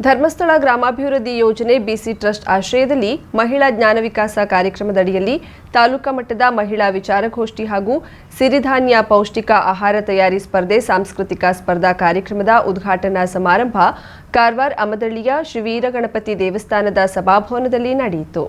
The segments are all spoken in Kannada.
ಧರ್ಮಸ್ಥಳ ಗ್ರಾಮಾಭಿವೃದ್ಧಿ ಯೋಜನೆ ಬಿಸಿ ಟ್ರಸ್ಟ್ ಆಶ್ರಯದಲ್ಲಿ ಮಹಿಳಾ ಜ್ಞಾನ ವಿಕಾಸ ಕಾರ್ಯಕ್ರಮದಡಿಯಲ್ಲಿ ತಾಲೂಕಾ ಮಟ್ಟದ ಮಹಿಳಾ ವಿಚಾರಗೋಷ್ಠಿ ಹಾಗೂ ಸಿರಿಧಾನ್ಯ ಪೌಷ್ಟಿಕ ಆಹಾರ ತಯಾರಿ ಸ್ಪರ್ಧೆ ಸಾಂಸ್ಕೃತಿಕ ಸ್ಪರ್ಧಾ ಕಾರ್ಯಕ್ರಮದ ಉದ್ಘಾಟನಾ ಸಮಾರಂಭ ಕಾರವಾರ ಅಮದಳ್ಳಿಯ ಶ್ರೀ ವೀರಗಣಪತಿ ದೇವಸ್ಥಾನದ ಸಭಾಭವನದಲ್ಲಿ ನಡೆಯಿತು.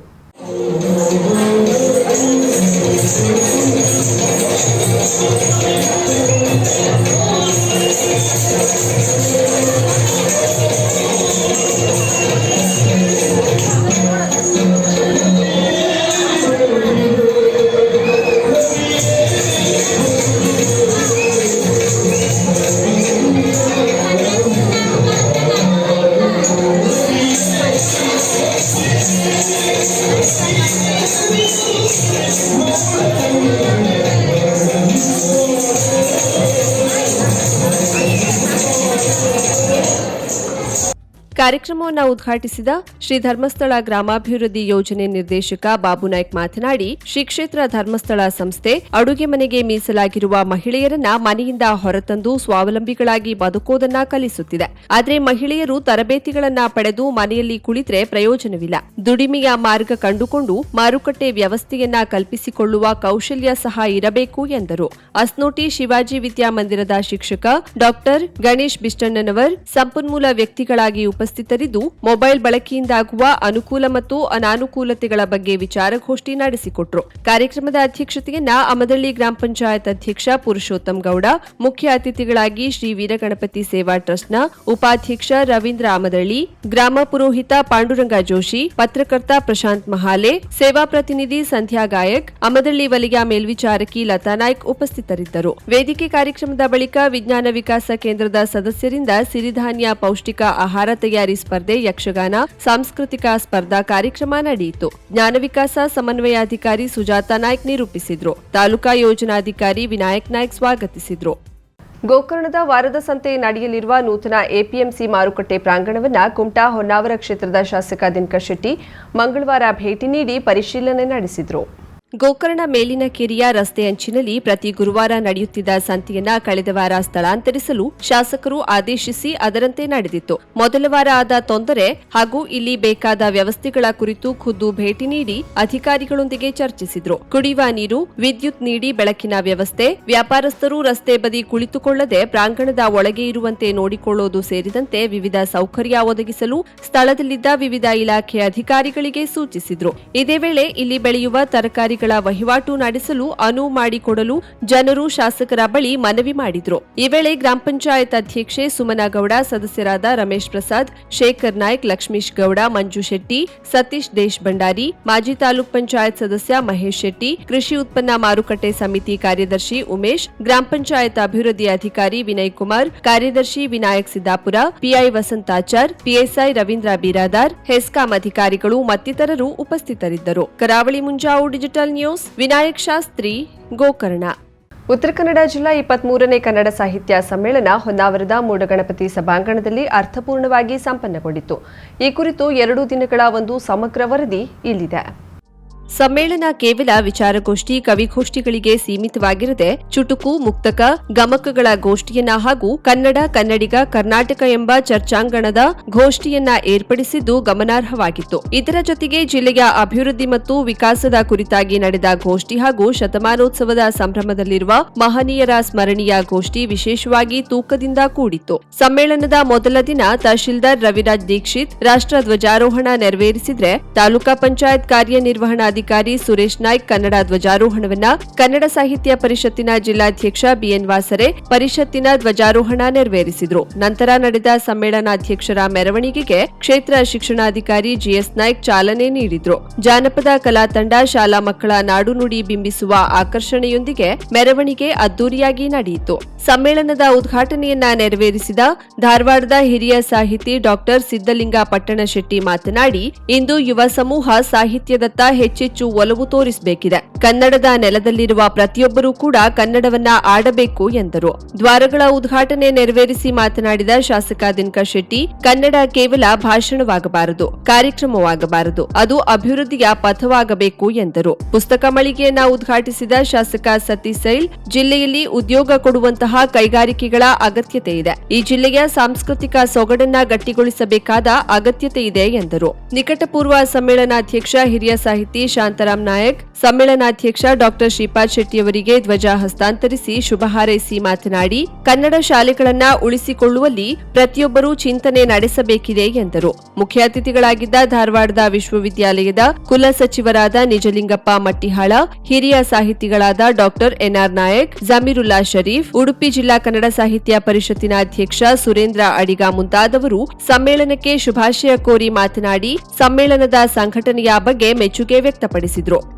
ಕಾರ್ಯಕ್ರಮವನ್ನು ಉದ್ಘಾಟಿಸಿದ ಶ್ರೀ ಧರ್ಮಸ್ಥಳ ಗ್ರಾಮಾಭಿವೃದ್ಧಿ ಯೋಜನೆ ನಿರ್ದೇಶಕ ಬಾಬು ನಾಯ್ಕ್ ಮಾತನಾಡಿ, ಶ್ರೀ ಕ್ಷೇತ್ರ ಧರ್ಮಸ್ಥಳ ಸಂಸ್ಥೆ ಅಡುಗೆ ಮನೆಗೆ ಮೀಸಲಾಗಿರುವ ಮಹಿಳೆಯರನ್ನ ಮನೆಯಿಂದ ಹೊರತಂದು ಸ್ವಾವಲಂಬಿಗಳಾಗಿ ಬದುಕೋದನ್ನ ಕಲಿಸುತ್ತಿದೆ. ಆದರೆ ಮಹಿಳೆಯರು ತರಬೇತಿಗಳನ್ನ ಪಡೆದು ಮನೆಯಲ್ಲಿ ಕುಳಿತರೆ ಪ್ರಯೋಜನವಿಲ್ಲ. ದುಡಿಮೆಯ ಮಾರ್ಗ ಕಂಡುಕೊಂಡು ಮಾರುಕಟ್ಟೆ ವ್ಯವಸ್ಥೆಯನ್ನ ಕಲ್ಪಿಸಿಕೊಳ್ಳುವ ಕೌಶಲ್ಯ ಸಹ ಇರಬೇಕು ಎಂದರು. ಅಸ್ನೋಟಿ ಶಿವಾಜಿ ವಿದ್ಯಾಮಂದಿರದ ಶಿಕ್ಷಕ ಡಾಕ್ಟರ್ ಗಣೇಶ್ ಬಿಷ್ಟಣ್ಣನವರ್ ಸಂಪನ್ಮೂಲ ವ್ಯಕ್ತಿಗಳಾಗಿ ಉಪಸ್ಥಿತರಿದ್ದು ಮೊಬೈಲ್ ಬಳಕೆಯಿಂದಾಗುವ ಅನುಕೂಲ ಮತ್ತು ಅನಾನುಕೂಲತೆಗಳ ಬಗ್ಗೆ ವಿಚಾರಗೋಷ್ಠಿ ನಡೆಸಿಕೊಟ್ರು. ಕಾರ್ಯಕ್ರಮದ ಅಧ್ಯಕ್ಷತೆಯನ್ನ ಅಮದಳ್ಳಿ ಗ್ರಾಮ ಪಂಚಾಯತ್ ಅಧ್ಯಕ್ಷ ಪುರುಷೋತ್ತಮ್ ಗೌಡ, ಮುಖ್ಯ ಅತಿಥಿಗಳಾಗಿ ಶ್ರೀ ವೀರಗಣಪತಿ ಸೇವಾ ಟ್ರಸ್ಟ್ನ ಉಪಾಧ್ಯಕ್ಷ ರವೀಂದ್ರ ಅಮದಳ್ಳಿ, ಗ್ರಾಮ ಪುರೋಹಿತ ಪಾಂಡುರಂಗ ಜೋಶಿ, ಪತ್ರಕರ್ತ ಪ್ರಶಾಂತ್ ಮಹಾಲೆ, ಸೇವಾ ಪ್ರತಿನಿಧಿ ಸಂಧ್ಯಾ ಗಾಯಕ್, ಅಮದಳ್ಳಿ ವಲಯ ಮೇಲ್ವಿಚಾರಕಿ ಲತಾ ನಾಯ್ಕ್ ಉಪಸ್ಥಿತರಿದ್ದರು. ವೇದಿಕೆ ಕಾರ್ಯಕ್ರಮದ ಬಳಿಕ ವಿಜ್ಞಾನ ವಿಕಾಸ ಕೇಂದ್ರದ ಸದಸ್ಯರಿಂದ ಸಿರಿಧಾನ್ಯ ಪೌಷ್ಟಿಕ ಆಹಾರ ತಯಾರಿ ಸ್ಪರ್ಧೆ ಯಕ್ಷಗಾನ, ಸಾಂಸ್ಕೃತಿಕ ಸ್ಪರ್ಧಾ ಕಾರ್ಯಕ್ರಮ ನಡೆಯಿತು. ಜ್ಞಾನ ವಿಕಾಸ ಸಮನ್ವಯಾಧಿಕಾರಿ ಸುಜಾತಾ ನಾಯ್ಕ್ ನಿರೂಪಿಸಿದ್ರು. ತಾಲೂಕಾ ಯೋಜನಾಧಿಕಾರಿ ವಿನಾಯಕ್ ನಾಯ್ಕ ಸ್ವಾಗತಿಸಿದ್ರು. ಗೋಕರ್ಣದ ವಾರದ ಸಂತೆ ನಡೆಯಲಿರುವ ನೂತನ ಎಪಿಎಂಸಿ ಮಾರುಕಟ್ಟೆ ಪ್ರಾಂಗಣವನ್ನು ಕುಮಟಾ ಹೊನ್ನಾವರ ಕ್ಷೇತ್ರದ ಶಾಸಕ ದಿನಕರ್ ಶೆಟ್ಟಿ ಮಂಗಳವಾರ ಭೇಟಿ ನೀಡಿ ಪರಿಶೀಲನೆ ನಡೆಸಿದರು. ಗೋಕರ್ಣ ಮೇಲಿನ ಕೆರೆಯ ರಸ್ತೆ ಅಂಚಿನಲ್ಲಿ ಪ್ರತಿ ಗುರುವಾರ ನಡೆಯುತ್ತಿದ್ದ ಸಂತೆಯನ್ನ ಕಳೆದ ವಾರ ಸ್ಥಳಾಂತರಿಸಲು ಶಾಸಕರು ಆದೇಶಿಸಿ ಅದರಂತೆ ನಡೆದಿತ್ತು. ಮೊದಲ ವಾರ ಆದ ತೊಂದರೆ ಹಾಗೂ ಇಲ್ಲಿ ಬೇಕಾದ ವ್ಯವಸ್ಥೆಗಳ ಕುರಿತು ಖುದ್ದು ಭೇಟಿ ನೀಡಿ ಅಧಿಕಾರಿಗಳೊಂದಿಗೆ ಚರ್ಚಿಸಿದ್ರು. ಕುಡಿಯುವ ನೀರು, ವಿದ್ಯುತ್ ನೀಡಿ ಬೆಳಕಿನ ವ್ಯವಸ್ಥೆ, ವ್ಯಾಪಾರಸ್ಥರು ರಸ್ತೆ ಬದಿ ಕುಳಿತುಕೊಳ್ಳದೆ ಪ್ರಾಂಗಣದ ಒಳಗೆ ಇರುವಂತೆ ನೋಡಿಕೊಳ್ಳುವುದು ಸೇರಿದಂತೆ ವಿವಿಧ ಸೌಕರ್ಯ ಒದಗಿಸಲು ಸ್ಥಳದಲ್ಲಿದ್ದ ವಿವಿಧ ಇಲಾಖೆ ಅಧಿಕಾರಿಗಳಿಗೆ ಸೂಚಿಸಿದ್ರು. ಇದೇ ವೇಳೆ ಇಲ್ಲಿ ಬೆಳೆಯುವ ತರಕಾರಿಗಳ ವಹಿವಾಟು ನಡೆಸಲು ಅನುವು ಮಾಡಿಕೊಡಲು ಜನರು ಶಾಸಕರ ಬಳಿ ಮನವಿ ಮಾಡಿದ್ರು. ಈ ವೇಳೆ ಗ್ರಾಮ ಪಂಚಾಯತ್ ಅಧ್ಯಕ್ಷೆ ಸುಮನಾ ಗೌಡ ಸದಸ್ಯರಾದ ರಮೇಶ್ ಪ್ರಸಾದ್, ಶೇಖರ್ ನಾಯ್ಕ್, ಲಕ್ಷ್ಮೀಶ್ ಗೌಡ, ಮಂಜು ಶೆಟ್ಟಿ, ಸತೀಶ್ ದೇಶ್ ಭಂಡಾರಿ, ಮಾಜಿ ತಾಲೂಕ್ ಪಂಚಾಯತ್ ಸದಸ್ಯ ಮಹೇಶ್ ಶೆಟ್ಟಿ, ಕೃಷಿ ಉತ್ಪನ್ನ ಮಾರುಕಟ್ಟೆ ಸಮಿತಿ ಕಾರ್ಯದರ್ಶಿ ಉಮೇಶ್, ಗ್ರಾಮ ಪಂಚಾಯತ್ ಅಭಿವೃದ್ಧಿ ಅಧಿಕಾರಿ ವಿನಯ್ ಕುಮಾರ್, ಕಾರ್ಯದರ್ಶಿ ವಿನಾಯಕ್ ಸಿದ್ದಾಪುರ, ಪಿಐ ವಸಂತಾಚಾರ್ ಪಿಎಸ್ಐ ರವೀಂದ್ರ ಬಿರಾದಾರ್, ಹೆಸ್ಕಾಂ ಅಧಿಕಾರಿಗಳು ಮತ್ತಿತರರು ಉಪಸ್ಥಿತರಿದ್ದರು. Karavali Munjavu digital news, Vinayak Shastri, Gokarna. ಉತ್ತರ ಕನ್ನಡ ಜಿಲ್ಲಾ ಇಪ್ಪತ್ಮೂರನೇ ಕನ್ನಡ ಸಾಹಿತ್ಯ ಸಮ್ಮೇಳನ ಹೊನ್ನಾವರದ ಮೂಡಗಣಪತಿ ಸಭಾಂಗಣದಲ್ಲಿ ಅರ್ಥಪೂರ್ಣವಾಗಿ ಸಂಪನ್ನಗೊಂಡಿತು ಈ ಕುರಿತು ಎರಡು ದಿನಗಳ ಒಂದು ಸಮಗ್ರ ವರದಿ ಇಲ್ಲಿದೆ. ಸಮ್ಮೇಳನ ಕೇವಲ ವಿಚಾರಗೋಷ್ಠಿ ಕವಿಗೋಷ್ಠಿಗಳಿಗೆ ಸೀಮಿತವಾಗಿರದೆ ಚುಟುಕು, ಮುಕ್ತಕ, ಗಮಕಗಳ ಗೋಷ್ಠಿಯನ್ನ ಹಾಗೂ ಕನ್ನಡ, ಕನ್ನಡಿಗ, ಕರ್ನಾಟಕ ಎಂಬ ಚರ್ಚಾಂಗಣದ ಗೋಷ್ಠಿಯನ್ನ ಏರ್ಪಡಿಸಿದ್ದು ಗಮನಾರ್ಹವಾಗಿತ್ತು. ಇದರ ಜೊತೆಗೆ ಜಿಲ್ಲೆಯ ಅಭಿವೃದ್ಧಿ ಮತ್ತು ವಿಕಾಸದ ಕುರಿತಾಗಿ ನಡೆದ ಗೋಷ್ಠಿ ಹಾಗೂ ಶತಮಾನೋತ್ಸವದ ಸಂಭ್ರಮದಲ್ಲಿರುವ ಮಹನೀಯರ ಸ್ಮರಣೀಯ ಗೋಷ್ಠಿ ವಿಶೇಷವಾಗಿ ತೂಕದಿಂದ ಕೂಡಿತ್ತು. ಸಮ್ಮೇಳನದ ಮೊದಲ ದಿನ ತಹಶೀಲ್ದಾರ್ ರವಿರಾಜ್ ದೀಕ್ಷಿತ್ ರಾಷ್ಟ್ರ ಧ್ವಜಾರೋಹಣ ನೆರವೇರಿಸಿದ್ರೆ ತಾಲೂಕಾ ಪಂಚಾಯತ್ ಕಾರ್ಯನಿರ್ವಹಣಾಧಿಕಾರಿ ಸುರೇಶ್ ನಾಯ್ಕ್ ಕನ್ನಡ ಧ್ವಜಾರೋಹಣವನ್ನ ಕನ್ನಡ ಸಾಹಿತ್ಯ ಪರಿಷತ್ತಿನ ಜಿಲ್ಲಾಧ್ಯಕ್ಷ ಬಿಎನ್ ವಾಸರೆ ಪರಿಷತ್ತಿನ ಧ್ವಜಾರೋಹಣ ನೆರವೇರಿಸಿದ್ರು. ನಂತರ ನಡೆದ ಸಮ್ಮೇಳನಾಧ್ಯಕ್ಷರ ಮೆರವಣಿಗೆಗೆ ಕ್ಷೇತ್ರ ಶಿಕ್ಷಣಾಧಿಕಾರಿ ಜಿಎಸ್ ನಾಯ್ಕ್ ಚಾಲನೆ ನೀಡಿದ್ರು. ಜಾನಪದ ಕಲಾ ತಂಡ ಶಾಲಾ ಮಕ್ಕಳ ನಾಡು ನುಡಿ ಬಿಂಬಿಸುವ ಆಕರ್ಷಣೆಯೊಂದಿಗೆ ಮೆರವಣಿಗೆ ಅದ್ದೂರಿಯಾಗಿ ನಡೆಯಿತು. ಸಮ್ಮೇಳನದ ಉದ್ಘಾಟನೆಯನ್ನ ನೆರವೇರಿಸಿದ ಧಾರವಾಡದ ಹಿರಿಯ ಸಾಹಿತಿ ಡಾಕ್ಟರ್ ಸಿದ್ದಲಿಂಗ ಪಟ್ಟಣಶೆಟ್ಟಿ ಮಾತನಾಡಿ, ಇಂದು ಯುವ ಸಮೂಹ ಸಾಹಿತ್ಯದತ್ತ ಹೆಚ್ಚಿನ ಹೆಚ್ಚೆಚ್ಚು ಒಲವು ತೋರಿಸಬೇಕಿದೆ. ಕನ್ನಡದ ನೆಲದಲ್ಲಿರುವ ಪ್ರತಿಯೊಬ್ಬರೂ ಕೂಡ ಕನ್ನಡವನ್ನ ಆಡಬೇಕು ಎಂದರು. ದ್ವಾರಗಳ ಉದ್ಘಾಟನೆ ನೆರವೇರಿಸಿ ಮಾತನಾಡಿದ ಶಾಸಕ ದಿನಕರ್ ಶೆಟ್ಟಿ, ಕನ್ನಡ ಕೇವಲ ಭಾಷಣವಾಗಬಾರದು, ಕಾರ್ಯಕ್ರಮವಾಗಬಾರದು, ಅದು ಅಭಿವೃದ್ಧಿಯ ಪಥವಾಗಬೇಕು ಎಂದರು. ಪುಸ್ತಕ ಮಳಿಗೆಯನ್ನ ಉದ್ಘಾಟಿಸಿದ ಶಾಸಕ ಸತೀಶ್ ಸೈಲ್, ಜಿಲ್ಲೆಯಲ್ಲಿ ಉದ್ಯೋಗ ಕೊಡುವಂತಹ ಕೈಗಾರಿಕೆಗಳ ಅಗತ್ಯತೆ ಇದೆ. ಈ ಜಿಲ್ಲೆಯ ಸಾಂಸ್ಕೃತಿಕ ಸೊಗಡನ್ನ ಗಟ್ಟಿಗೊಳಿಸಬೇಕಾದ ಅಗತ್ಯತೆ ಇದೆ ಎಂದರು. ನಿಕಟಪೂರ್ವ ಸಮ್ಮೇಳನಾಧ್ಯಕ್ಷ ಹಿರಿಯ ಸಾಹಿತಿ ಶಾಂತರಾಮ್ ನಾಯಕ್, ಸಮ್ಮೇಳನಾಧ್ಯಕ್ಷ ಡಾಕ್ಟರ್ ಶ್ರೀಪಾದ್ ಶೆಟ್ಟಿಯವರಿಗೆ ಧ್ವಜ ಹಸ್ತಾಂತರಿಸಿ ಶುಭ ಹಾರೈಸಿ ಮಾತನಾಡಿ, ಕನ್ನಡ ಶಾಲೆಗಳನ್ನ ಉಳಿಸಿಕೊಳ್ಳುವಲ್ಲಿ ಪ್ರತಿಯೊಬ್ಬರೂ ಚಿಂತನೆ ನಡೆಸಬೇಕಿದೆ ಎಂದರು. ಮುಖ್ಯ ಅತಿಥಿಗಳಾಗಿದ್ದ ಧಾರವಾಡದ ವಿಶ್ವವಿದ್ಯಾಲಯದ ಕುಲ ಸಚಿವರಾದ ನಿಜಲಿಂಗಪ್ಪ ಮಟ್ಟಿಹಾಳ, ಹಿರಿಯ ಸಾಹಿತಿಗಳಾದ ಡಾಕ್ಟರ್ ಎನ್ಆರ್ ನಾಯಕ್, ಜಮೀರುಲ್ಲಾ ಶರೀಫ್, ಉಡುಪಿ ಜಿಲ್ಲಾ ಕನ್ನಡ ಸಾಹಿತ್ಯ ಪರಿಷತ್ತಿನ ಅಧ್ಯಕ್ಷ ಸುರೇಂದ್ರ ಅಡಿಗ ಮುಂತಾದವರು ಸಮ್ಮೇಳನಕ್ಕೆ ಶುಭಾಶಯ ಕೋರಿ ಮಾತನಾಡಿ, ಸಮ್ಮೇಳನದ ಸಂಘಟನೆಯ ಬಗ್ಗೆ ಮೆಚ್ಚುಗೆ ವ್ಯಕ್ತಪಡಿಸಿದರು.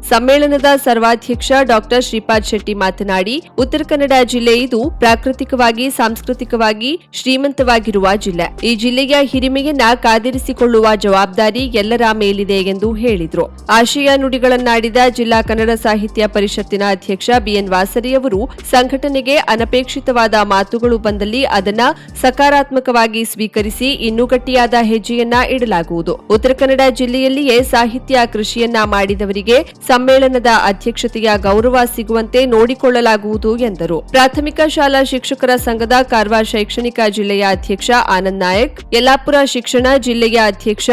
ಸಮ್ಮೇಳನದ ಸರ್ವಾಧ್ಯಕ್ಷ ಡಾಕ್ಟರ್ ಶ್ರೀಪಾದ್ ಶೆಟ್ಟಿ ಮಾತನಾಡಿ, ಉತ್ತರ ಕನ್ನಡ ಜಿಲ್ಲೆ ಇದು ಪ್ರಾಕೃತಿಕವಾಗಿ, ಸಾಂಸ್ಕೃತಿಕವಾಗಿ ಶ್ರೀಮಂತವಾಗಿರುವ ಜಿಲ್ಲೆ. ಈ ಜಿಲ್ಲೆಯ ಹಿರಿಮೆಯನ್ನ ಕಾದಿರಿಸಿಕೊಳ್ಳುವ ಜವಾಬ್ದಾರಿ ಎಲ್ಲರ ಮೇಲಿದೆ ಎಂದು ಹೇಳಿದರು. ಆಶಯ ನುಡಿಗಳನ್ನಾಡಿದ ಜಿಲ್ಲಾ ಕನ್ನಡ ಸಾಹಿತ್ಯ ಪರಿಷತ್ತಿನ ಅಧ್ಯಕ್ಷ ಬಿಎನ್ ವಾಸರಿಯವರು ಸಂಘಟನೆಗೆ ಅನಪೇಕ್ಷಿತವಾದ ಮಾತುಗಳು ಬಂದಲ್ಲಿ ಅದನ್ನ ಸಕಾರಾತ್ಮಕವಾಗಿ ಸ್ವೀಕರಿಸಿ ಇನ್ನೂ ಗಟ್ಟಿಯಾದ ಹೆಜ್ಜೆಯನ್ನ ಇಡಲಾಗುವುದು. ಉತ್ತರ ಕನ್ನಡ ಜಿಲ್ಲೆಯಲ್ಲಿಯೇ ಸಾಹಿತ್ಯ ಕೃಷಿಯನ್ನ ಮಾಡಿದವರಿಗೆ ಸಮ್ಮೇಳನದ ಅಧ್ಯಕ್ಷತೆಯ ಗೌರವ ಸಿಗುವಂತೆ ನೋಡಿಕೊಳ್ಳಲಾಗುವುದು ಎಂದರು. ಪ್ರಾಥಮಿಕ ಶಾಲಾ ಶಿಕ್ಷಕರ ಸಂಘದ ಕಾರವಾರ ಶೈಕ್ಷಣಿಕ ಜಿಲ್ಲೆಯ ಅಧ್ಯಕ್ಷ ಆನಂದ್ ನಾಯಕ್, ಯಲ್ಲಾಪುರ ಶಿಕ್ಷಣ ಜಿಲ್ಲೆಯ ಅಧ್ಯಕ್ಷ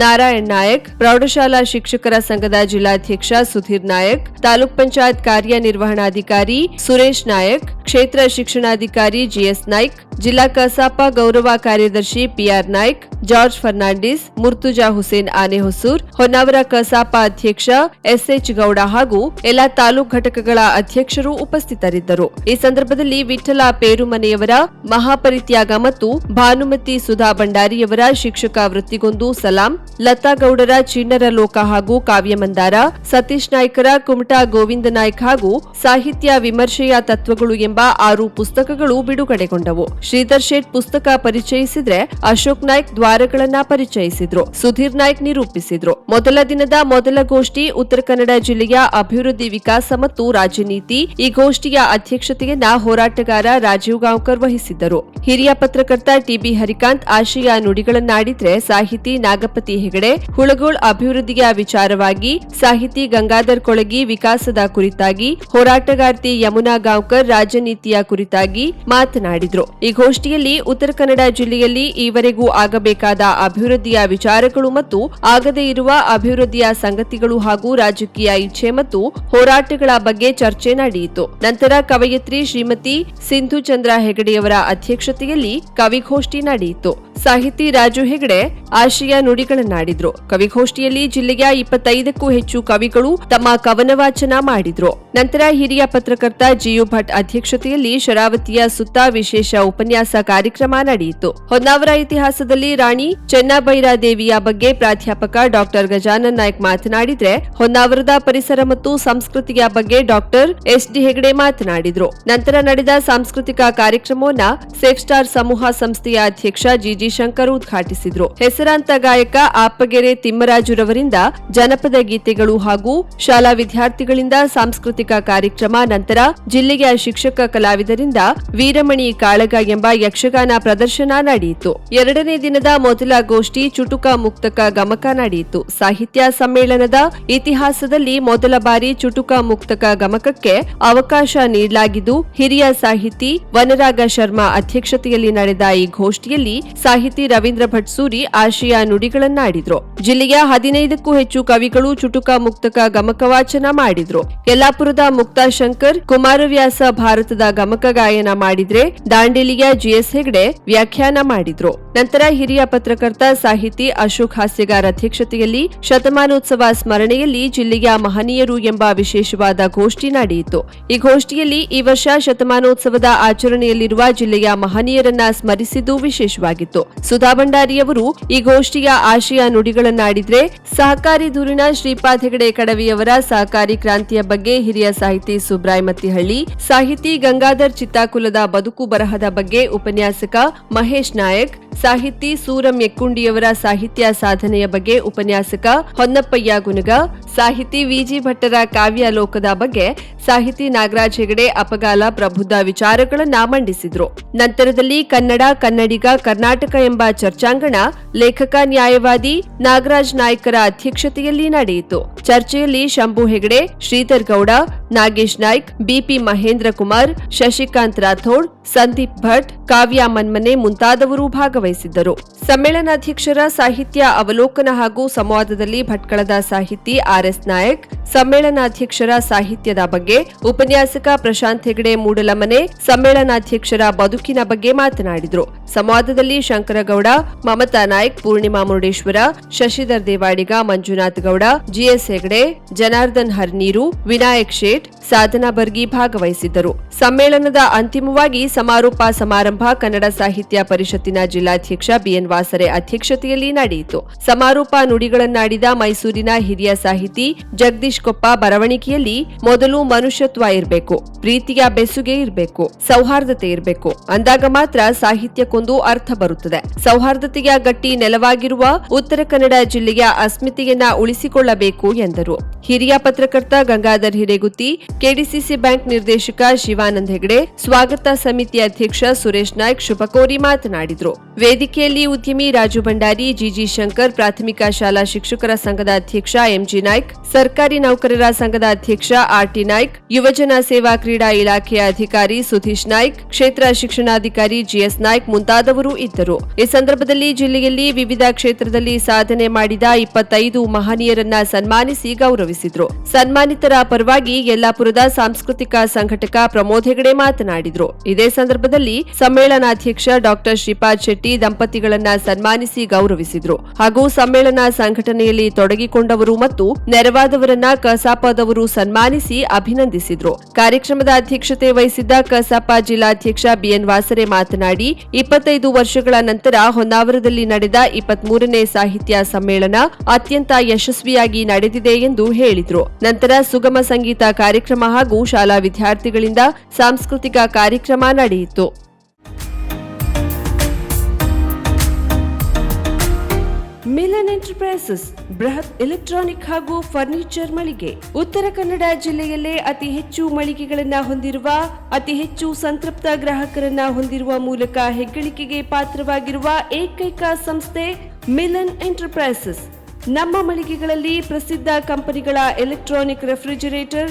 ನಾರಾಯಣ್ ನಾಯಕ್, ಪ್ರೌಢಶಾಲಾ ಶಿಕ್ಷಕರ ಸಂಘದ ಜಿಲ್ಲಾಧ್ಯಕ್ಷ ಸುಧೀರ್ ನಾಯಕ್, ತಾಲೂಕ್ ಪಂಚಾಯತ್ ಕಾರ್ಯನಿರ್ವಹಣಾಧಿಕಾರಿ ಸುರೇಶ್ ನಾಯಕ್, ಕ್ಷೇತ್ರ ಶಿಕ್ಷಣಾಧಿಕಾರಿ ಜಿಎಸ್ ನಾಯ್ಕ್, ಜಿಲ್ಲಾ ಕಸಾಪ ಗೌರವ ಕಾರ್ಯದರ್ಶಿ ಪಿಆರ್ ನಾಯ್ಕ್, ಜಾರ್ಜ್ ಫರ್ನಾಂಡಿಸ್, ಮುರ್ತುಜಾ ಹುಸೇನ್ ಆನೆಹೊಸೂರ್, ಹೊನ್ನಾವರ ಕಸಾಪ ಅಧ್ಯಕ್ಷ ಎಸ್ಎಚ್ ಗೌಡ ಹಾಗೂ ಎಲ್ಲಾ ತಾಲೂಕ್ ಘಟಕಗಳ ಅಧ್ಯಕ್ಷರು ಉಪಸ್ಥಿತರಿದ್ದರು. ಈ ಸಂದರ್ಭದಲ್ಲಿ ವಿಠಲ ಪೇರುಮನೆಯವರ, ಮಹಾಪರಿತ್ಯಾಗ ಮತ್ತು ಭಾನುಮತಿ ಸುಧಾ ಭಂಡಾರಿಯವರ ಶಿಕ್ಷಕ ವೃತ್ತಿಗೊಂದು ಸಲಾಂ ಲತಾ ಗೌಡರ ಚಿಣ್ಣರ ಲೋಕ ಹಾಗೂ ಕಾವ್ಯ ಮಂದಾರ, ಸತೀಶ್ ನಾಯ್ಕರ, ಕುಮಟಾ ಗೋವಿಂದ ನಾಯ್ಕ ಹಾಗೂ ಸಾಹಿತ್ಯ ವಿಮರ್ಶೆಯ ತತ್ವಗಳು ಎಂಬ ಆರು ಪುಸ್ತಕಗಳು ಬಿಡುಗಡೆಗೊಂಡವು. ಶ್ರೀಧರ್ ಶೇಟ್ ಪುಸ್ತಕ ಪರಿಚಯಿಸಿದ್ರೆ ಅಶೋಕ್ ನಾಯ್ಕ್ ದ್ವಾರಗಳನ್ನ ಪರಿಚಯಿಸಿದ್ರು. ಸುಧೀರ್ ನಾಯ್ಕ್ ನಿರೂಪಿಸಿದ್ರು. ಮೊದಲ ದಿನದ ಮೊದಲ ಗೋಷ್ಠಿ ಉತ್ತರ ಕನ್ನಡ ಜಿಲ್ಲೆಯ ಅಭಿವೃದ್ಧಿ ವಿಕಾಸ ಮತ್ತು ರಾಜನೀತಿ ಈ ಗೋಷ್ಠಿಯ ಅಧ್ಯಕ್ಷತೆಯನ್ನ ಹೋರಾಟಗಾರ ರಾಜೀವ್ ಗಾಂವ್ಕರ್ ವಹಿಸಿದ್ದರು. ಹಿರಿಯ ಪತ್ರಕರ್ತ ಟಿಬಿ ಹರಿಕಾಂತ್ ಆಶಯ ನುಡಿಗಳನ್ನಾಡಿದ್ರೆ ಸಾಹಿತಿ ನಾಗಪತಿ ಹೆಗಡೆ, ಹುಳಗೋಳ್ ಅಭಿವೃದ್ಧಿಯ ವಿಚಾರವಾಗಿ ಸಾಹಿತಿ ಗಂಗಾಧರ್ ಕೊಳಗಿ ವಿಕಾಸದ ಕುರಿತಾಗಿ, ಹೋರಾಟಗಾರ್ತಿ ಯಮುನಾ ಗಾಂವ್ಕರ್ ರಾಜನೀತಿಯ ಕುರಿತಾಗಿ ಮಾತನಾಡಿದರು. ಈ ಗೋಷ್ಠಿಯಲ್ಲಿ ಉತ್ತರ ಕನ್ನಡ ಜಿಲ್ಲೆಯಲ್ಲಿ ಈವರೆಗೂ ಆಗಬೇಕಾದ ಅಭಿವೃದ್ಧಿಯ ವಿಚಾರಗಳು ಮತ್ತು ಆಗದೇ ಇರುವ ಅಭಿವೃದ್ಧಿಯ ಸಂಗತಿಗಳು ಹಾಗೂ ರಾಜಕೀಯ ಇಚ್ಛೆ ಮತ್ತು ಹೋರಾಟಗಳ ಬಗ್ಗೆ ಚರ್ಚೆ ನಡೆಯಿತು. ನಂತರ ಕವಯತ್ರಿ ಶ್ರೀಮತಿ ಸಿಂಧು ಚಂದ್ರ ಹೆಗಡೆಯವರ ಅಧ್ಯಕ್ಷತೆಯಲ್ಲಿ ಕವಿಗೋಷ್ಠಿ ನಡೆಯಿತು. ಸಾಹಿತಿ ರಾಜು ಹೆಗಡೆ ಆಶಯ ನುಡಿಗಳನ್ನಾಡಿದ್ರು ಕವಿಗೋಷ್ಠಿಯಲ್ಲಿ ಜಿಲ್ಲೆಯ ಇಪ್ಪತ್ತೈದಕ್ಕೂ ಹೆಚ್ಚು ಕವಿಗಳು ತಮ್ಮ ಕವನ ವಾಚನ ಮಾಡಿದ್ರು. ನಂತರ ಹಿರಿಯ ಪತ್ರಕರ್ತ ಜಿಯು ಭಟ್ ಅಧ್ಯಕ್ಷತೆಯಲ್ಲಿ ಶರಾವತಿಯ ಸುತ್ತ ವಿಶೇಷ ಉಪನ್ಯಾಸ ಕಾರ್ಯಕ್ರಮ ನಡೆಯಿತು. ಹೊನ್ನಾವರ ಇತಿಹಾಸದಲ್ಲಿ ರಾಣಿ ಚೆನ್ನಬೈರಾದೇವಿಯ ಬಗ್ಗೆ ಪ್ರಾಧ್ಯಾಪಕ ಡಾಕ್ಟರ್ ಗಜಾನನ್ ನಾಯ್ಕ್ ಮಾತನಾಡಿದ್ರೆ, ಹೊನ್ನಾವರದ ಪರಿಸರ ಮತ್ತು ಸಂಸ್ಕೃತಿಯ ಬಗ್ಗೆ ಡಾಕ್ಟರ್ ಎಸ್ ಡಿ ಹೆಗಡೆ ಮಾತನಾಡಿದ್ರು. ನಂತರ ನಡೆದ ಸಾಂಸ್ಕೃತಿಕ ಕಾರ್ಯಕ್ರಮವನ್ನ ಸೇಫ್ ಸ್ಟಾರ್ ಸಮೂಹ ಸಂಸ್ಥೆಯ ಅಧ್ಯಕ್ಷ ಜಿಜಿ ಶಂಕರ್ ಉದ್ಘಾಟಿಸಿದ್ರು. ಹೆಸರಾಂತ ಗಾಯಕ ಆಪಗೆರೆ ತಿಮ್ಮರಾಜುರವರಿಂದ ಜನಪದ ಗೀತೆಗಳು ಹಾಗೂ ಶಾಲಾ ವಿದ್ಯಾರ್ಥಿಗಳಿಂದ ಸಾಂಸ್ಕೃತಿಕ ಕಾರ್ಯಕ್ರಮ ನಂತರ ಜಿಲ್ಲೆಯ ಶಿಕ್ಷಕ ಕಲಾವಿದರಿಂದ ವೀರಮಣಿ ಕಾಳಗ ಎಂಬ ಯಕ್ಷಗಾನ ಪ್ರದರ್ಶನ ನಡೆಯಿತು. ಎರಡನೇ ದಿನದ ಮೊದಲ ಗೋಷ್ಠಿ ಚುಟುಕ ಮುಕ್ತಕ ಗಮಕ ನಡೆಯಿತು. ಸಾಹಿತ್ಯ ಸಮ್ಮೇಳನದ ಇತಿಹಾಸದಲ್ಲಿ ಮೊದಲ ಬಾರಿ ಚುಟುಕ ಮುಕ್ತಕ ಗಮಕಕ್ಕೆ ಅವಕಾಶ ನೀಡಲಾಗಿದ್ದು, ಹಿರಿಯ ಸಾಹಿತಿ ವನರಾಗ ಶರ್ಮಾ ಅಧ್ಯಕ್ಷತೆಯಲ್ಲಿ ನಡೆದ ಈ ಗೋಷ್ಠಿಯಲ್ಲಿ ಸಾಹಿತಿ ರವೀಂದ್ರ ಭಟ್ಸೂರಿ ಆಶಯ ನುಡಿಗಳನ್ನಾಡಿದ್ರು ಜಿಲ್ಲೆಯ ಹದಿನೈದಕ್ಕೂ ಹೆಚ್ಚು ಕವಿಗಳು ಚುಟುಕ ಮುಕ್ತಕ ಗಮಕ ವಾಚನ ಮಾಡಿದ್ರು. ಯಲ್ಲಾಪುರದ ಮುಕ್ತಾ ಶಂಕರ್, ಕುಮಾರವ್ಯಾಸ ಭಾರತದ ಗಮಕ ಗಾಯನ ಮಾಡಿದ್ರೆ ದಾಂಡೇಲಿಯ ಜಿಎಸ್ ಹೆಗ್ಡೆ ವ್ಯಾಖ್ಯಾನ ಮಾಡಿದ್ರು. ನಂತರ ಹಿರಿಯ ಪತ್ರಕರ್ತ ಸಾಹಿತಿ ಅಶೋಕ್ ಹಾಸ್ಯಗಾರ ಅಧ್ಯಕ್ಷತೆಯಲ್ಲಿ ಶತಮಾನೋತ್ಸವ ಸ್ಮರಣೆಯಲ್ಲಿ ಜಿಲ್ಲೆಯ ಮಹನೀಯರು ಎಂಬ ವಿಶೇಷವಾದ ಗೋಷ್ಠಿ ನಡೆಯಿತು. ಈ ಗೋಷ್ಠಿಯಲ್ಲಿ ಈ ವರ್ಷ ಶತಮಾನೋತ್ಸವದ ಆಚರಣೆಯಲ್ಲಿರುವ ಜಿಲ್ಲೆಯ ಮಹನೀಯರನ್ನ ಸ್ಮರಿಸಿದ್ದು ವಿಶೇಷವಾಗಿತ್ತು. ಸುಧಾ ಭಂಡಾರಿಯವರು ಈ ಗೋಷ್ಠಿಯ ಆಶಯ ಭಾಷೆಯ ನುಡಿಗಳನ್ನಾಡಿದ್ರೆ ಸಹಕಾರಿ ದೂರಿನ ಶ್ರೀಪಾದ್ ಹೆಗಡೆ ಕಡವಿಯವರ ಸಹಕಾರಿ ಕ್ರಾಂತಿಯ ಬಗ್ಗೆ ಹಿರಿಯ ಸಾಹಿತಿ ಸುಬ್ರಾಯ್ ಮತ್ತಿಹಳ್ಳಿ ಸಾಹಿತಿ ಗಂಗಾಧರ್ ಚಿತ್ತಾಕುಲದ ಬದುಕು ಬರಹದ ಬಗ್ಗೆ ಉಪನ್ಯಾಸಕ ಮಹೇಶ್ ನಾಯಕ್ ಸಾಹಿತಿ ಸೂರಂ ಎಕ್ಕುಂಡಿಯವರ ಸಾಹಿತ್ಯ ಸಾಧನೆಯ ಬಗ್ಗೆ ಉಪನ್ಯಾಸಕ ಹೊನ್ನಪ್ಪಯ್ಯ ಗುನಗ, ಸಾಹಿತಿ ವಿಜಿ ಭಟ್ಟರ ಕಾವ್ಯ ಲೋಕದ ಬಗ್ಗೆ ಸಾಹಿತಿ ನಾಗರಾಜ್ ಹೆಗಡೆ, ಅಪಗಾಲ ಪ್ರಬುದ್ಧ ವಿಚಾರಗಳನ್ನ ಮಂಡಿಸಿದ್ರು. ನಂತರದಲ್ಲಿ ಕನ್ನಡ, ಕನ್ನಡಿಗ, ಕರ್ನಾಟಕ ಎಂಬ ಚರ್ಚಾಂಗಣ ಲೇಖಕ, ನ್ಯಾಯವಾದಿ ನಾಗರಾಜ್ ನಾಯ್ಕರ ಅಧ್ಯಕ್ಷತೆಯಲ್ಲಿ ನಡೆಯಿತು. ಚರ್ಚೆಯಲ್ಲಿ ಶಂಭು ಹೆಗಡೆ, ಶ್ರೀಧರ್ ಗೌಡ ನಾಗೇಶ್ ನಾಯ್ಕ್, ಬಿಪಿ ಮಹೇಂದ್ರ ಕುಮಾರ್, ಶಶಿಕಾಂತ್ ರಾಥೋಡ್, ಸಂದೀಪ್ ಭಟ್, ಕಾವ್ಯ ಮನ್ಮನೆ ಮುಂತಾದವರು ಭಾಗವಹಿಸಿದ್ದರು. ಸಮ್ಮೇಳನಾಧ್ಯಕ್ಷರ ಸಾಹಿತ್ಯ ಅವಲೋಕನ ಹಾಗೂ ಸಂವಾದದಲ್ಲಿ ಭಟ್ಕಳದ ಸಾಹಿತಿ ಆರ್ಎಸ್ ನಾಯಕ್ ಸಮ್ಮೇಳನಾಧ್ಯಕ್ಷರ ಸಾಹಿತ್ಯದ ಬಗ್ಗೆ ಉಪನ್ಯಾಸಕ ಪ್ರಶಾಂತ್ ಹೆಗಡೆ ಮೂಡಲಮನೆ ಸಮ್ಮೇಳನಾಧ್ಯಕ್ಷರ ಬದುಕಿನ ಬಗ್ಗೆ ಮಾತನಾಡಿದರು. ಸಂವಾದದಲ್ಲಿ ಶಂಕರಗೌಡ, ಮಮತಾ ನಾಯ್ಕ್, ಪೂರ್ಣಿಮಾ ಮುರುಡೇಶ್ವರ, ಶಶಿಧರ್ ದೇವಾಡಿಗ ಮಂಜುನಾಥ್ ಗೌಡ, ಜಿಎಸ್ ಹೆಗಡೆ, ಜನಾರ್ದನ್ ಹರ್ನೀರು, ವಿನಾಯಕ್ ಶೇಟ್ ಸಾಧನಾ ಬರ್ಗಿ ಭಾಗವಹಿಸಿದ್ದರು. ಸಮ್ಮೇಳನದ ಅಂತಿಮವಾಗಿ ಸಮಾರೋಪ ಸಮಾರಂಭ ಕನ್ನಡ ಸಾಹಿತ್ಯ ಪರಿಷತ್ತಿನ ಜಿಲ್ಲಾಧ್ಯಕ್ಷ ಬಿಎನ್ ವಾಸರೆ ಅಧ್ಯಕ್ಷತೆಯಲ್ಲಿ ನಡೆಯಿತು. ಸಮಾರೋಪ ನುಡಿಗಳನ್ನಾಡಿದ ಮೈಸೂರಿನ ಹಿರಿಯ ಸಾಹಿತಿ ಜಗದೀಶ್ ಕೊಪ್ಪ ಬರವಣಿಗೆಯಲ್ಲಿ ಮೊದಲು ಮನುಷ್ಯತ್ವ ಇರಬೇಕು, ಪ್ರೀತಿಯ ಬೆಸುಗೆ ಇರಬೇಕು, ಸೌಹಾರ್ದತೆ ಇರಬೇಕು. ಅಂದಾಗ ಮಾತ್ರ ಸಾಹಿತ್ಯಕ್ಕೊಂದು ಅರ್ಥ ಬರುತ್ತದೆ. ಸೌಹಾರ್ದತೆಯ ಗಟ್ಟಿ ನೆಲವಾಗಿರುವ ಉತ್ತರ ಕನ್ನಡ ಜಿಲ್ಲೆಯ ಅಸ್ಮಿತೆಯನ್ನ ಉಳಿಸಿಕೊಳ್ಳಬೇಕು ಎಂದರು. ಹಿರಿಯ ಪತ್ರಕರ್ತ ಗಂಗಾಧರ್ ಹಿರೇಗುತ್ತಿ ಕೆಡಿಸಿಸಿ ಬ್ಯಾಂಕ್ ನಿರ್ದೇಶಕ ಶಿವಾನಂದ್ ಹೆಗಡೆ. ಸ್ವಾಗತ ಸಮಿತಿ ಅಧ್ಯಕ್ಷ ಸುರೇಶ್ ನಾಯ್ಕ್ ಶುಭ ಕೋರಿ ಮಾತನಾಡಿದರು. ವೇದಿಕೆಯಲ್ಲಿ ಉದ್ಯಮಿ ರಾಜು ಭಂಡಾರಿ, ಜಿಜಿ ಶಂಕರ್, ಪ್ರಾಥಮಿಕ ಶಾಲಾ ಶಿಕ್ಷಕರ ಸಂಘದ ಅಧ್ಯಕ್ಷ ಎಂಜಿ ನಾಯ್ಕ್, ಸರ್ಕಾರಿ ನೌಕರರ ಸಂಘದ ಅಧ್ಯಕ್ಷ ಆರ್ಟಿ ನಾಯ್ಕ್, ಯುವಜನ ಸೇವಾ ಕ್ರೀಡಾ ಇಲಾಖೆಯ ಅಧಿಕಾರಿ ಸುಧೀಶ್ ನಾಯ್ಕ್, ಕ್ಷೇತ್ರ ಶಿಕ್ಷಣಾಧಿಕಾರಿ ಜಿಎಸ್ ನಾಯ್ಕ್ ಮುಂತಾದವರು ಇದ್ದರು. ಈ ಸಂದರ್ಭದಲ್ಲಿ ಜಿಲ್ಲೆಯಲ್ಲಿ ವಿವಿಧ ಕ್ಷೇತ್ರದಲ್ಲಿ ಸಾಧನೆ ಮಾಡಿದ ಇಪ್ಪತ್ತೈದು ಮಹನೀಯರನ್ನ ಸನ್ಮಾನಿಸಿ ಗೌರವಿಸಿದ್ರು. ಸನ್ಮಾನಿತರ ಪರವಾಗಿ ಯಲ್ಲಾಪುರದ ಸಾಂಸ್ಕೃತಿಕ ಸಂಘಟಕ ಪ್ರಮೋದ್ ಹೆಗಡೆ ಮಾತನಾಡಿದರು. ಇದೇ ಸಂದರ್ಭದಲ್ಲಿ ಸಮ್ಮೇಳನಾಧ್ಯಕ್ಷ ಡಾಕ್ಟರ್ ಶ್ರೀಪಾದ್ ಶೆಟ್ಟಿ ದಂಪತಿಗಳನ್ನ ಸನ್ಮಾನಿಸಿ ಗೌರವಿಸಿದರು. ಹಾಗೂ ಸಮ್ಮೇಳನ ಸಂಘಟನೆಯಲ್ಲಿ ತೊಡಗಿಕೊಂಡವರು ಮತ್ತು ನೆರವಾದವರನ್ನ ಕಸಾಪದವರು ಸನ್ಮಾನಿಸಿ ಅಭಿನಂದಿಸಿದರು. ಕಾರ್ಯಕ್ರಮದ ಅಧ್ಯಕ್ಷತೆ ವಹಿಸಿದ್ದ ಕಸಾಪ ಜಿಲ್ಲಾಧ್ಯಕ್ಷ ಬಿಎನ್ ವಾಸರೆ ಮಾತನಾಡಿ, ಇಪ್ಪತ್ತೈದು ವರ್ಷಗಳ ನಂತರ ಹೊನ್ನಾವರದಲ್ಲಿ ನಡೆದ ಇಪ್ಪತ್ಮೂರನೇ ಸಾಹಿತ್ಯ ಸಮ್ಮೇಳನ ಅತ್ಯಂತ ಯಶಸ್ವಿಯಾಗಿ ನಡೆದಿದೆ ಎಂದು ಹೇಳಿದರು. ನಂತರ ಸುಗಮ ಸಂಗೀತ ಕಾರ್ಯಕ್ರಮ ಹಾಗೂ ಶಾಲಾ ವಿದ್ಯಾರ್ಥಿಗಳಿಂದ ಸಾಂಸ್ಕೃತಿಕ ಕಾರ್ಯಕ್ರಮ ನಡೆಯಿತು. ಮಿಲನ್ ಎಂಟರ್ಪ್ರೈಸಸ್, ಬೃಹತ್ ಎಲೆಕ್ಟ್ರಾನಿಕ್ ಹಾಗೂ ಫರ್ನಿಚರ್ ಮಳಿಗೆ. ಉತ್ತರ ಕನ್ನಡ ಜಿಲ್ಲೆಯಲ್ಲೇ ಅತಿ ಹೆಚ್ಚು ಮಳಿಗೆಗಳನ್ನ ಹೊಂದಿರುವ, ಅತಿ ಹೆಚ್ಚು ಸಂತೃಪ್ತ ಗ್ರಾಹಕರನ್ನ ಹೊಂದಿರುವ ಮೂಲಕ ಹೆಗ್ಗಳಿಕೆಗೆ ಪಾತ್ರವಾಗಿರುವ ಏಕೈಕ ಸಂಸ್ಥೆ ಮಿಲನ್ ಎಂಟರ್ಪ್ರೈಸಸ್. ನಮ್ಮ ಮಳಿಗೆಗಳಲ್ಲಿ ಪ್ರಸಿದ್ಧ ಕಂಪನಿಗಳ electronic refrigerator